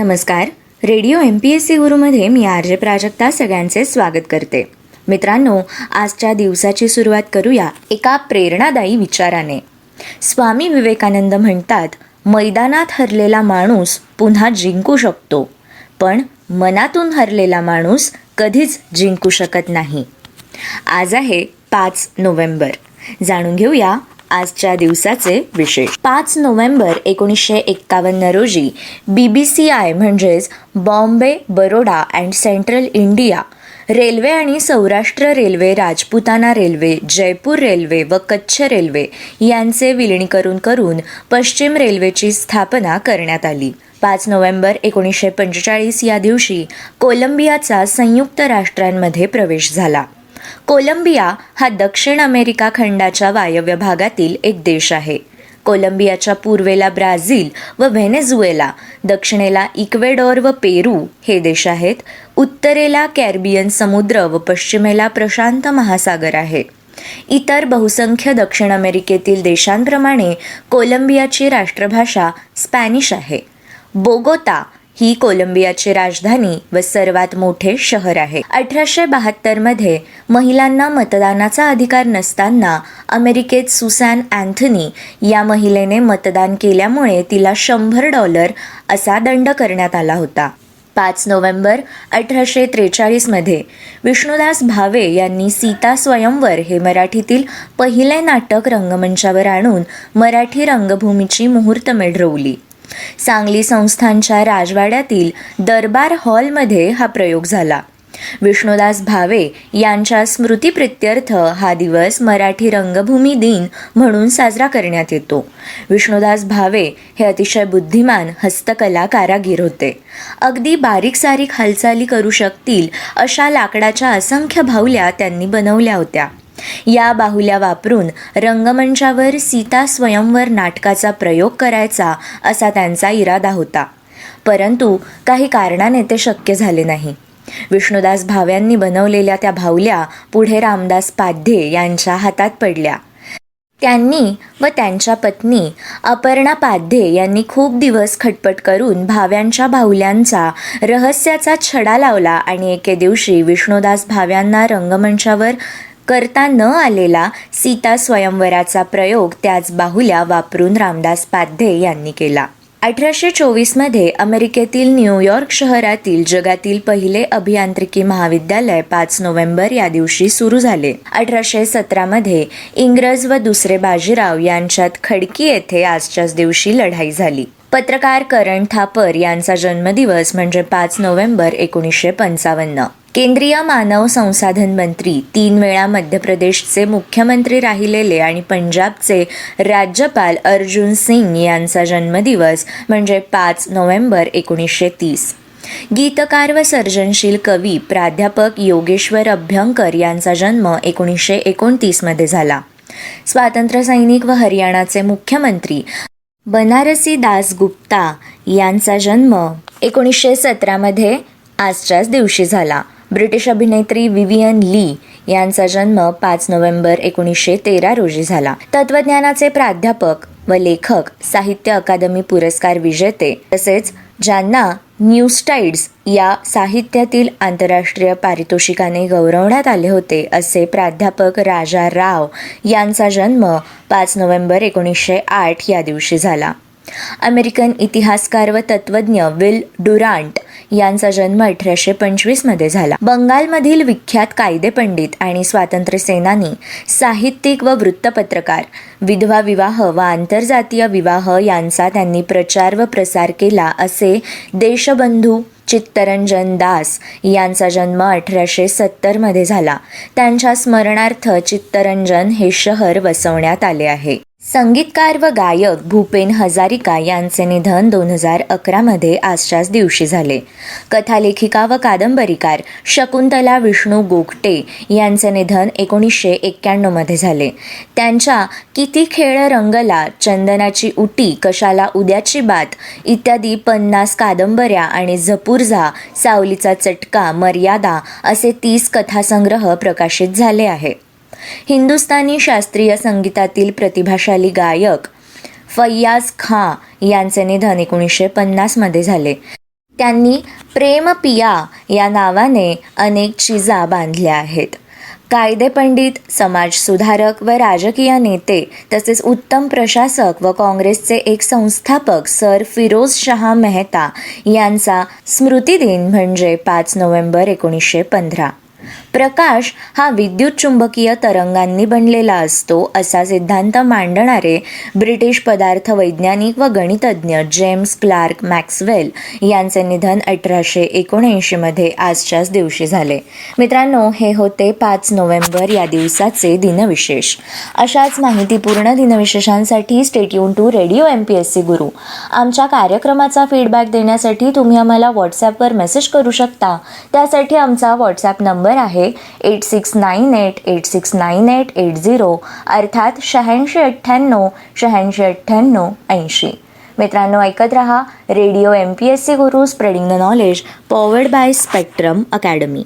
नमस्कार. Radio M P S C गुरुमध्ये मी R J Prajakta सगळ्यांचे स्वागत करते. मित्रांनो आजच्या दिवसाची सुरुवात करूया एका प्रेरणादायी विचाराने. स्वामी विवेकानंद म्हणतात मैदानात हरलेला माणूस पुन्हा जिंकू शकतो पण मनातून हरलेला माणूस कधीच जिंकू शकत नाही. आज आहे पाच नोव्हेंबर. जाणून घेऊया आजच्या दिवसाचे विशेष. पाच नोव्हेंबर एकोणीसशे एक्कावन्न रोजी बी बी सी आय म्हणजेच Bombay Baroda and Central India railway आणि Saurashtra railway Rajputana railway Jaipur railway व कच्छ रेल्वे यांचे विलिनीकरण करून पश्चिम रेल्वेची स्थापना करण्यात आली. पाच नोव्हेंबर एकोणीसशे पंचेचाळीस या दिवशी कोलंबियाचा संयुक्त राष्ट्रांमध्ये प्रवेश झाला. कोलंबिया हा दक्षिण अमेरिका खंडाच्या वायव्य भागातील एक देश आहे. कोलंबियाच्या पूर्वेला ब्राझील व व्हेनेझुएला दक्षिणेला इक्वेडॉर व पेरू हे देश आहेत उत्तरेला कॅरिबियन समुद्र व पश्चिमेला प्रशांत महासागर आहे. इतर बहुसंख्य दक्षिण अमेरिकेतील देशांप्रमाणे कोलंबियाची राष्ट्रभाषा स्पॅनिश आहे. बोगोता ही कोलंबियाची राजधानी व सर्वात मोठे शहर आहे. अठराशे बहात्तरमध्ये महिलांना मतदानाचा अधिकार नसताना अमेरिकेत सुसॅन अँथनी या महिलेने मतदान केल्यामुळे तिला शंभर डॉलर असा दंड करण्यात आला होता. पाच नोव्हेंबर अठराशे त्रेचाळीसमध्ये विष्णुदास भावे यांनी सीता स्वयंवर हे मराठीतील पहिले नाटक रंगमंचावर आणून मराठी रंगभूमीची मुहूर्तमेढ रोवली. सांगली संस्थांच्या राजवाड्यातील दरबार हॉलमध्ये हा प्रयोग झाला. विष्णुदास भावे यांच्या स्मृतीप्रित्यर्थ हा दिवस मराठी रंगभूमी दिन म्हणून साजरा करण्यात येतो. विष्णुदास भावे हे अतिशय बुद्धिमान हस्तकला कारागीर होते. अगदी बारीक सारीक हालचाली करू शकतील अशा लाकडाच्या असंख्य भावल्या त्यांनी बनवल्या होत्या. या बाहुल्या वापरून रंगमंचावर सीता स्वयंवर नाटकाचा प्रयोग करायचा असा त्यांचा इरादा होता. परंतु काही कारणाने ते शक्य झाले नाही. विष्णुदास भाव्यांनी बनवलेल्या त्या भावल्या पुढे रामदास पाध्ये यांच्या हातात पडल्या. त्यांनी व त्यांच्या पत्नी अपर्णा पाध्ये यांनी खूप दिवस खटपट करून भाव्यांच्या भावल्यांचा रहस्याचा छडा लावला आणि एके दिवशी विष्णुदास भाव्यांना रंगमंचावर करता न आलेला सीता स्वयंवराचा प्रयोग त्याच बाहुल्या वापरून रामदास पाध्ये यांनी केला. अठराशे चोवीसमध्ये अमेरिकेतील न्यूयॉर्क शहरातील जगातील पहिले अभियांत्रिकी महाविद्यालय पाच नोव्हेंबर या दिवशी सुरू झाले. अठराशे सतरामध्ये इंग्रज व दुसरे बाजीराव यांच्यात खडकी येथे आजच्याच दिवशी लढाई झाली. पत्रकार करण थापर यांचा जन्मदिवस म्हणजे पाच नोव्हेंबर एकोणीसशे पंचावन्न. केंद्रीय मानव संसाधन मंत्री तीन वेळा मध्य प्रदेशचे मुख्यमंत्री राहिलेले आणि पंजाबचे राज्यपाल अर्जुन सिंग यांचा जन्मदिवस म्हणजे पाच नोव्हेंबर एकोणीसशे तीस. गीतकार व सर्जनशील कवी प्राध्यापक योगेश्वर अभ्यंकर यांचा जन्म एकोणीसशे एकोणतीसमध्ये झाला. स्वातंत्र्यसैनिक व हरियाणाचे मुख्यमंत्री बनारसी दास गुप्ता यांचा जन्म एकोणीसशे सतरामध्ये आजच्याच दिवशी झाला. ब्रिटिश अभिनेत्री विवियन ली यांचा जन्म पाच नोव्हेंबर एकोणीसशे तेरा रोजी झाला. तत्वज्ञानाचे प्राध्यापक व लेखक साहित्य अकादमी पुरस्कार विजेते तसेच ज्यांना न्यूस्टाईड्स या साहित्यातील आंतरराष्ट्रीय पारितोषिकाने गौरवण्यात आले होते असे प्राध्यापक राजा राव यांचा जन्म पाच नोव्हेंबर एकोणीसशे आठ या दिवशी झाला. अमेरिकन इतिहासकार व तत्वज्ञ विल डुरांट यांचा जन्म अठराशे पंचवीसमध्ये झाला. बंगालमधील विख्यात कायदेपंडित आणि स्वातंत्र्य सेनानी साहित्यिक व वृत्तपत्रकार विधवा विवाह व आंतरजातीय विवाह यांचा त्यांनी प्रचार व प्रसार केला असे देशबंधू चित्तरंजन दास यांचा जन्म अठराशे सत्तरमध्ये झाला. त्यांच्या स्मरणार्थ चित्तरंजन हे शहर वसवण्यात आले आहे. संगीतकार व गायक भूपेन हजारिका यांचे निधन दोन हजार अकरामध्ये आजच्याच दिवशी झाले. कथालेखिका व कादंबरीकार शकुंतला विष्णू गोगटे यांचे निधन एकोणीसशे एक्क्याण्णवमध्ये झाले. त्यांच्या किती खेळ रंगला चंदनाची उटी कशाला उद्याची बात इत्यादी पन्नास कादंबऱ्या आणि झपूर्झा सावलीचा चटका मर्यादा असे तीस कथासंग्रह प्रकाशित झाले आहे हिंदुस्थानी शास्त्रीय संगीतातील प्रतिभाशाली गायक फय्याज खां यांचे निधन एकोणीसशे पन्नासमध्ये झाले. त्यांनी प्रेम पिया या नावाने अनेक चिजा बांधल्या आहेत. कायदेपंडित समाजसुधारक व राजकीय नेते तसेच उत्तम प्रशासक व काँग्रेसचे एक संस्थापक सर फिरोज शहा मेहता यांचा स्मृतिदिन म्हणजे पाच नोव्हेंबर एकोणीसशे पंधरा. प्रकाश हा विद्युत चुंबकीय तरंगांनी बनलेला असतो असा सिद्धांत मांडणारे ब्रिटिश पदार्थ वैज्ञानिक व गणितज्ञ जेम्स क्लार्क मॅक्सवेल यांचे निधन अठराशे एकोणऐंशीमध्ये आजच्याच दिवशी झाले. मित्रांनो हे होते पाच नोव्हेंबर या दिवसाचे दिनविशेष. अशाच माहितीपूर्ण दिनविशेषांसाठी stay tuned to radio M P S C Guru. आमच्या कार्यक्रमाचा फीडबॅक देण्यासाठी तुम्ही आम्हाला व्हॉट्सॲपवर मेसेज करू शकता. त्यासाठी आमचा व्हॉट्सॲप नंबर नंबर आहे eight six nine eight eight six nine eight eight zero अर्थात शहाऐंशी अठ्ठ्याण्णव शहाऐंशी अठ्ठ्याण्णव ऐंशी. मित्रांनो ऐकत रहा radio M P S C Guru spreading the knowledge powered by Spectrum Academy